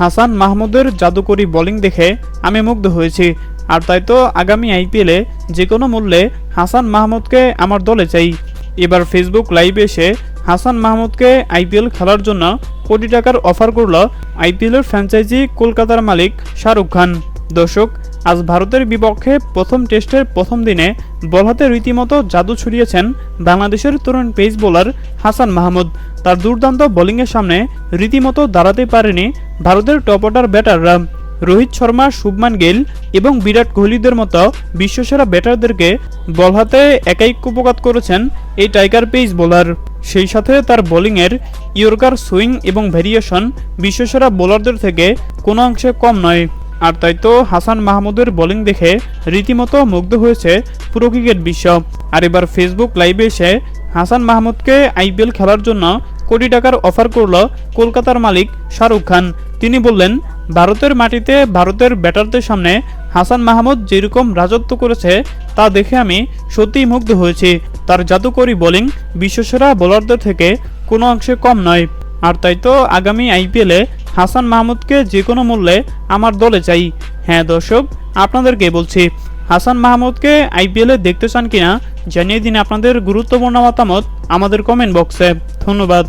হাসান মাহমুদের জাদুকরি বোলিং দেখে আমি মুগ্ধ হয়েছি। আর তাই তো আগামী আইপিএলে যে কোনো মূল্যে হাসান মাহমুদকে আমার দলে চাই। এবার ফেসবুক লাইভে এসে হাসান মাহমুদকে আইপিএল খেলার জন্য কোটি টাকার অফার করল আইপিএলের ফ্র্যাঞ্চাইজি কলকাতার মালিক শাহরুখ খান। দর্শক, আজ ভারতের বিপক্ষে প্রথম টেস্টের প্রথম দিনে বল হাতে রীতিমতো জাদু ছড়িয়েছেন বাংলাদেশের তরুণ পেস বোলার হাসান মাহমুদ। তার দুর্দান্ত বোলিংয়ের সামনে রীতিমতো দাঁড়াতে পারেনি ভারতের টপ অর্ডার ব্যাটাররা। রোহিত শর্মা, শুভমান গিল এবং বিরাট কোহলিদের মতো বিশ্বসেরা ব্যাটারদেরকে বল হাতে একাই কুপকাত করেছেন এই টাইগার পেস বোলার। সেই সাথে তার বোলিংয়ের ইয়র্কার সুইং এবং ভেরিয়েশন বিশ্বসেরা বোলারদের থেকে কোনো অংশে কম নয়। আর তাই তো হাসান মাহমুদের বোলিং দেখে রীতিমতো মুগ্ধ হয়েছে পুরো ক্রিকেট বিশ্ব। আর এবার ফেসবুক লাইভে এসে হাসান মাহমুদকে আইপিএল খেলার জন্য কোটি টাকার অফার করল কলকাতার মালিক শাহরুখ খান। তিনি বললেন, ভারতের মাটিতে ভারতের ব্যাটারদের সামনে হাসান মাহমুদ যেরকম রাজত্ব করেছে, তা দেখে আমি সত্যিই মুগ্ধ হয়েছি। তার জাদুকরী বোলিং বিশ্বসেরা বোলারদের থেকে কোনো অংশে কম নয়। আর তাই তো আগামী আইপিএলে হাসান মাহমুদকে যে কোনো মূল্যে আমার দলে চাই। হ্যাঁ দর্শক, আপনাদেরকে বলছি, হাসান মাহমুদকে আইপিএলে দেখতে চান কিনা জানিয়ে দিন আপনাদের গুরুত্বপূর্ণ মতামত আমাদের কমেন্ট বক্সে ধন্যবাদ।